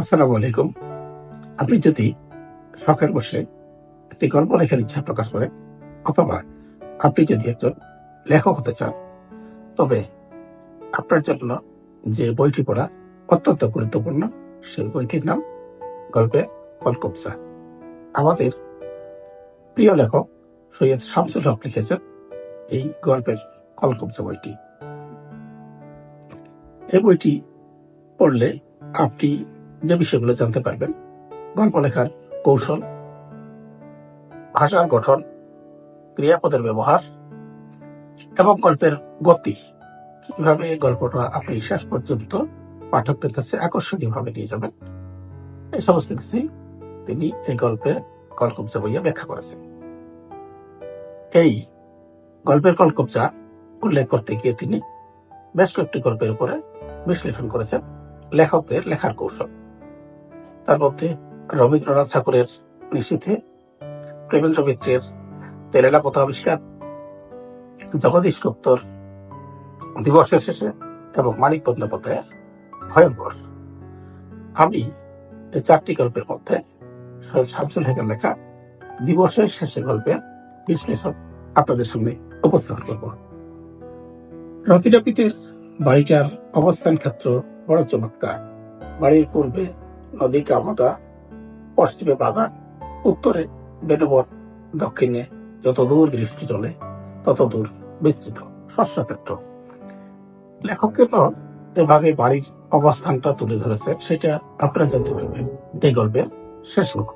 আসসালামু আলাইকুম। আপনি যদি শখের বসে একটি গল্প লেখার ইচ্ছা প্রকাশ করেন, অথবা আপনি যদি একজন লেখক হতে চান, তবে আপনার জন্য যে বইটি পড়া অত্যন্ত গুরুত্বপূর্ণ, সেই বইটির নাম গল্পের কলকবসা আমাদের প্রিয় লেখক সৈয়দ শামসুল হক লিখেছেন এই গল্পের কলকবসা বইটি। এই বইটি পড়লে আপনি যে বিষয়গুলো জানতে পারবেন। গল্প লেখার কৌশল, ভাষার গঠন, ক্রিয়াপদের ব্যবহার এবং গল্পের গতি। কীভাবে গল্পটা আপনি শেষ পর্যন্ত পাঠকদের কাছে আকর্ষণীয় ভাবে নিয়ে যাবেন। এই সমস্ত কিছুই তিনি এই গল্পে কলকবজা বইয়ে ব্যাখ্যা করেছেন। এই গল্পের কলকবজা উল্লেখ করতে গিয়ে তিনি বেশ কয়েকটি গল্পের উপরে বিশ্লেষণ করেছেন লেখকদের লেখার কৌশল। তার মধ্যে রবীন্দ্রনাথ ঠাকুরের নিশীথে প্রেমেন্দ্র মিত্রের তেলেলা পথ আবিষ্কার, জগদীশ গুপ্তর দিবসের শেষে এবং মানিক বন্দ্যোপাধ্যায়ের ভয়ঙ্কর। আমি এই চারটি গল্পের মধ্যে শামসুল হকের লেখা দিবসের শেষে গল্পের বিশ্লেষণ আপনাদের সামনে উপস্থাপন করব। রতিরাপিতের বাড়িটার অবস্থান ক্ষেত্র বড় চমৎকার। বাড়ির পূর্বে নদী কামতা, পশ্চিমে বাগান, উত্তরে বেদবন, দক্ষিণে যত দূর দৃষ্টি চলে তত দূর বিস্তৃত শস্যক্ষেত্র লেখকের এভাবে বাড়ির অবস্থানটা তুলে ধরেছে, সেটা আপনারা জানতে পারবেন। এই গল্পের শেষ মুখ।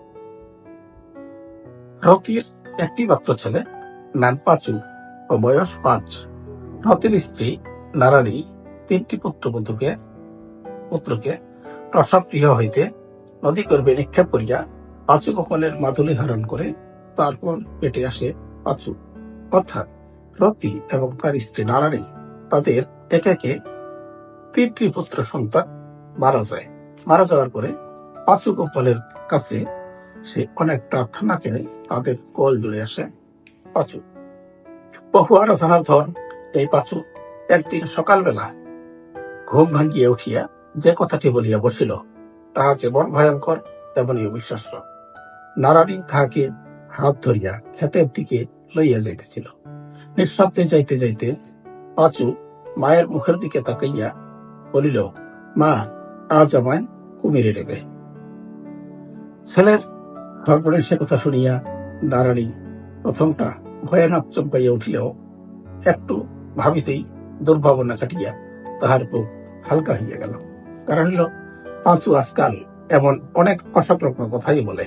রতির একটি মাত্র ছেলে নাম পাঁচু ও বয়স পাঁচ। রতির স্ত্রী নারানী তিনটি পুত্র পুত্রবধূকে, পুত্রকে প্রসব গৃহ হইতে নদী গর্ভে নিক্ষেপ করিয়া পাঁচু কপালের মাদুলি ধারণ করে তারপর পেটে আসে পাঁচু। অর্থাৎ রতি এবং তার স্ত্রী নারায়ণী তাদের একে একে তিনটি পুত্র সন্তান মারা যায়। মারা যাওয়ার পরে পাঁচু কপালের কাছে সে অনেক প্রার্থনা করে তাদের কোল জুড়ে আসে পাঁচু। বহু আরাধনার ধন এই পাঁচু একদিন সকালবেলা ঘুম ভাঙ্গিয়া উঠিয়া যে কথাটি বলিয়া বসিল, তাহা যেমন ভয়ঙ্কর তেমনই অবিশ্বাস্য নারায়ণী তাহাকে হাত ধরিয়া ক্ষেতের দিকে লইয়া যাইতেছিল। নিঃশব্দে যাইতে যাইতে পাঁচু মায়ের মুখের দিকে তাকাইয়া বলিল, মা, আজ আমায় কুমিরে নেবে। ছেলের সর্বনের সে কথা শুনিয়া নারায়ণী প্রথমটা ভয়ানক চমকাইয়া উঠিলেও একটু ভাবিতেই দুর্ভাবনা কাটিয়া তাহার বুক হালকা হইয়া গেল। কারণ হলো পাঁচু আজকাল এমন অনেক অসংলগ্ন কথাই বলে।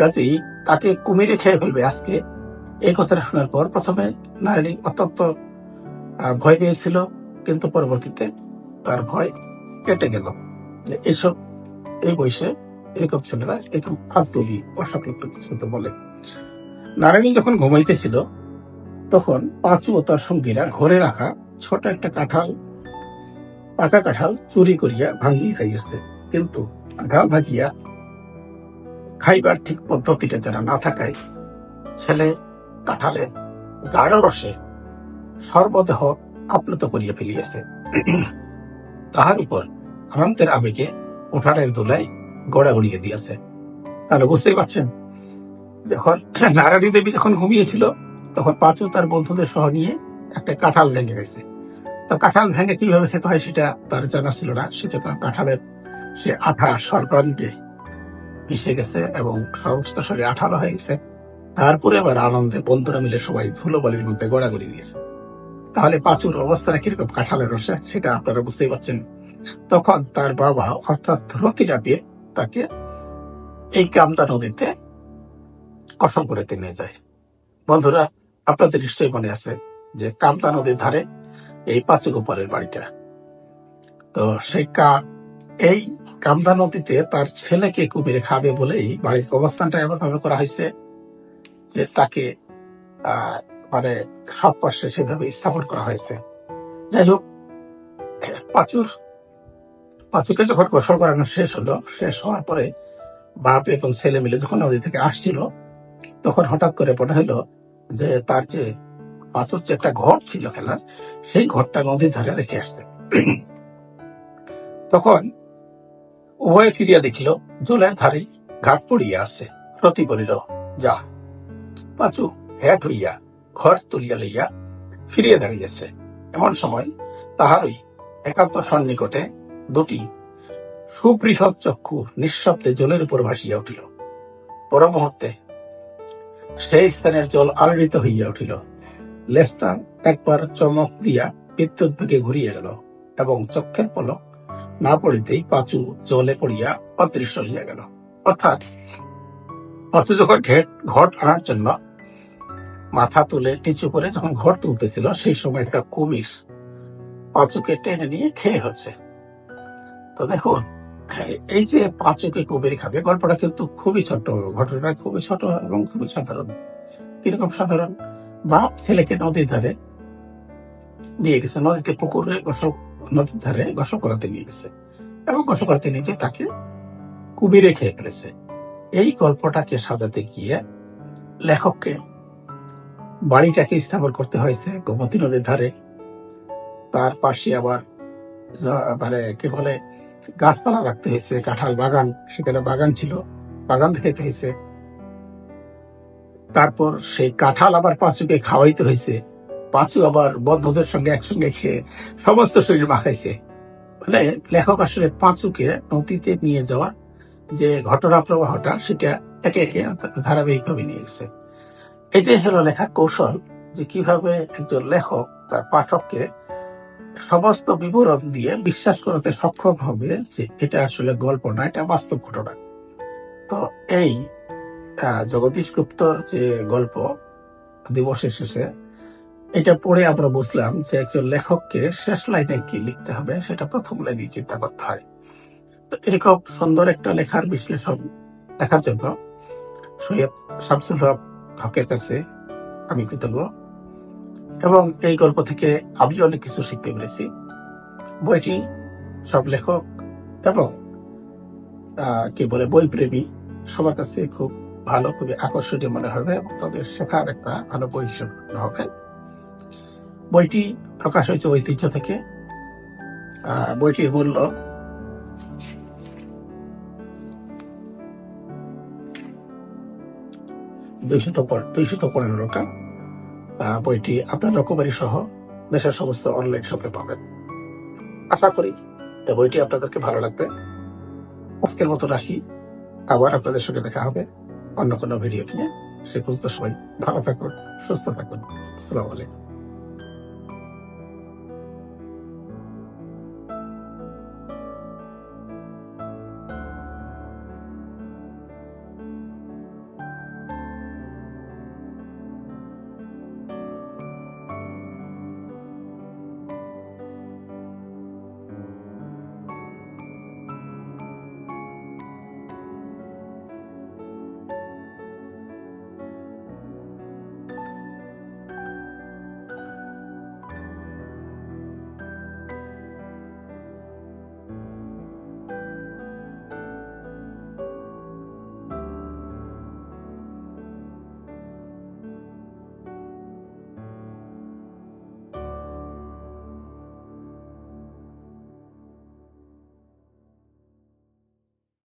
কাজেই তাকে কুমিরে খেয়ে ফেলবে আজকে। এই কথাটা শোনার পর প্রথমে নারায়ণী অত্যন্ত ভয় পেয়েছিল, কিন্তু পরবর্তীতে তার ভয় কেটে গেল। এইসব এই বয়সে এরকম ছেলেরা এরকম আজগবি অসংলগ্ন কিছু বলে। নারায়ণী যখন ঘুমাইতেছিল, তখন পাঁচু ও তার সঙ্গীরা ঘরে রাখা ছোট একটা কাঁঠাল পাকা কাঁঠাল চুরি করিয়া ভাঙ্গিয়ে খাইয়েছে। কিন্তু কাঁঠাল ভাগিয়া খাইবার ঠিক পদ্ধতিটা যারা না থাকায় ছেলে কাঁঠালের গাঢ় রসে সর্বদেহ আপ্লুত করিয়া ফেলিয়েছে। তাহার উপর আনন্দের আবেগে উঠানের দোলায় গড়া গড়িয়ে দিয়েছে। তাহলে বুঝতেই পারছেন, যখন নারায়ণী দেবী যখন ঘুমিয়েছিল, তখন পাঁচু তার বন্ধুদের সহ নিয়ে একটা কাঁঠাল লেগে গেছে। তো কাঁঠাল ভেঙে কীভাবে খেতে হয় সেটা তার জানা ছিল না। সেটা কাঁঠালের সে আঠা সর্বাঙ্গে মিশে গেছে এবং সমস্ত শরীরে আঠালো হয়ে গেছে। তারপরে আবার আনন্দে বন্ধুরা মিলে সবাই ধুলোবালির মধ্যে গড়াগড়ি দিয়েছে। তাহলে পাঁচুর অবস্থাটা কীরকম কাঁঠালের রসে, সেটা আপনারা বুঝতেই পারছেন। তখন তার বাবা, অর্থাৎ রতিরাতে তাকে এই কামদা নদীতে কসম করে নিয়ে যায়। বন্ধুরা, আপনাদের নিশ্চয়ই মনে আছে যে কামদা নদীর ধারে এই পাঁচু গোপালের বাড়িটা তো সেই এই কামদা নদীতে তার ছেলেকে কুমিরে খাবে বলেই বাড়ির অবস্থানটা এমন ভাবে করা হয়েছে যে তাকে মানে সব পাশে সেভাবে স্থাপন করা হয়েছে। যাই হোক, পাঁচুর, পাঁচুকে যখন গোসল করানো শেষ হলো, শেষ হওয়ার পরে বাপ এবং ছেলে মিলে যখন নদী থেকে আসছিল, তখন হঠাৎ করে মনে হলো যে তার যে পাঁচুর যে একটা ঘর ছিল খেলার সেই ঘরটা নদীর ধারে রেখে আসছে। তখন উভয়ে ফিরিয়া দেখিল, জলের ধারে ঘাট পড়িয়া আছে। রতি বলিল, যা। পাঁচু হ্যাট হইয়া ঘর তুলিয়া লইয়া ফিরিয়া দাঁড়িয়েছে এমন সময় তাহারই একান্ত সন্নিকটে দুটি সুবৃহৎ চক্ষু নিঃশব্দে জলের উপর ভাসিয়া উঠিল। পর মুহূর্তে সেই স্থানের জল আলোড়িত হইয়া উঠিল। লেজটা একবার চমক দিয়া বিদ্যুৎ বেগে ঘুরিয়া গেল এবং চক্ষের পলক না পড়িতেই পাঁচু জলে পড়িয়া অদৃশ্য হইয়া গেল। অর্থাৎ পাঁচু যখন ঘেট ঘট আনার জন্য মাথা তুলে নিচু করে যখন ঘর তুলতেছিল, সেই সময় একটা কুমির পাঁচুকে টেনে নিয়ে খেয়ে হচ্ছে তো দেখুন, এই যে পাঁচুকে কুমির খাবে, গল্পটা কিন্তু খুবই ছোট, ঘটনাটা খুবই ছোট এবং খুবই সাধারণ। কীরকম সাধারণ? বাপ ছেলেকে নদীর ধারে নিয়ে গেছে, নদীতে পুকুরে গোসল, নদীর ধারে গোসল করাতে নিয়ে গেছে। এবং গোসল করাতে নিয়ে তাকে কুমিরে খেয়ে ফেলেছে। এই গল্পটাকে সাজাতে গিয়ে লেখককে বাড়িটাকে স্থাপন করতে হয়েছে গোমতী নদীর ধারে। তার পাশে আবার মানে কি বলে, গাছপালা রাখতে হয়েছে, কাঁঠাল বাগান, সেখানে বাগান ছিল, বাগান দেখাইতে হয়েছে। তারপর সেই কাঁঠাল আবার পাঁচুকে খাওয়াইতে হয়েছে পাঁচু আবার বন্ধুদের সঙ্গে একসঙ্গে খেয়ে সমস্ত শরীর মাখাইছে। মানে লেখক আসলে পাঁচুকে নদীতে নিয়ে যাওয়া যে ঘটনা প্রবাহটা, সেটা একে একে ধারাবাহিকভাবে নিয়ে গেছে। এটাই হলো লেখার কৌশল যে কীভাবে একজন লেখক তার পাঠককে সমস্ত বিবরণ দিয়ে বিশ্বাস করাতে সক্ষম হবে যে এটা আসলে গল্প না, এটা বাস্তব ঘটনা। তো এই জগদীশ গুপ্তর যে গল্প, দিবসের শেষে, এটা পড়ে আমরা বুঝলাম যে একজন লেখককে শেষ লাইনে কি লিখতে হবে, সেটা প্রথম লাইনে চিন্তা করতে হয়। তো এরকম সুন্দর একটা লেখার বিশ্লেষণ লেখার জন্য সৈয়দ শামসুল হক হকের কাছে আমি কৃতজ্ঞ। এবং এই গল্প থেকে আমি অনেক কিছু শিখতে পেরেছি। বইটি সব লেখক এবং কি বলে বই প্রেমী সবার কাছে খুব ভালো, খুবই আকর্ষণীয় মনে হবে। এবং তাদের শেখার একটা ভালো বই হিসেবে হবে। বইটি প্রকাশ হয়েছে ঐতিহ্য থেকে। বইটির মূল্য দুইশত দুইশত পনেরো টাকা। বইটি আপনার রকমারি সহ দেশের সমস্ত অনলাইন শপে পাবেন। আশা করি বইটি আপনাদেরকে ভালো লাগবে। আজকের মতো রাখি। আবার আপনাদের সঙ্গে দেখা হবে। অন্য কোনো ভিডিও নিয়ে সে পর্যন্ত সবাই ভালো থাকুন সুস্থ থাকুন। আসসালামু আলাইকুম।